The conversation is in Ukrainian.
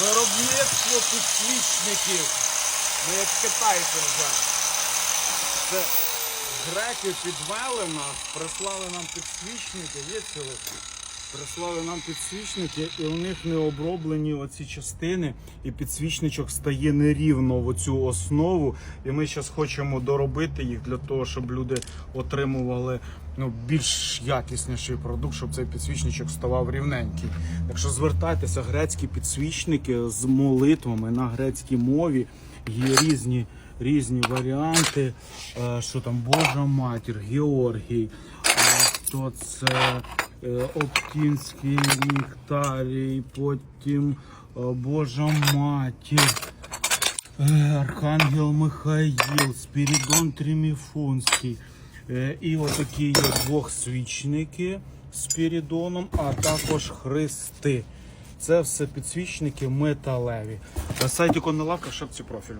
Виробництво підсвічників. Ми як китайці вже. Це греки підвели нас, прислали нам підсвічники, віцели. Прислали нам підсвічники, і у них не оброблені оці частини, і підсвічничок стає нерівно в оцю основу. І ми зараз хочемо доробити їх для того, щоб люди отримували ну, більш якісніший продукт, щоб цей підсвічничок ставав рівненький. Так що звертайтеся, грецькі підсвічники з молитвами на грецькій мові. Є різні, різні варіанти. Е, Що там Божа матір, Георгій. е, То це Оптінський Ніктарій, потім е, Божа матір. Е, Архангел Михаїл, Спірідон Тріміфунський. Е, І отакі є двохсвічники з Спірідоном, а також хрести. Це все підсвічники металеві. На сайті Коннелавка в шапці профілю.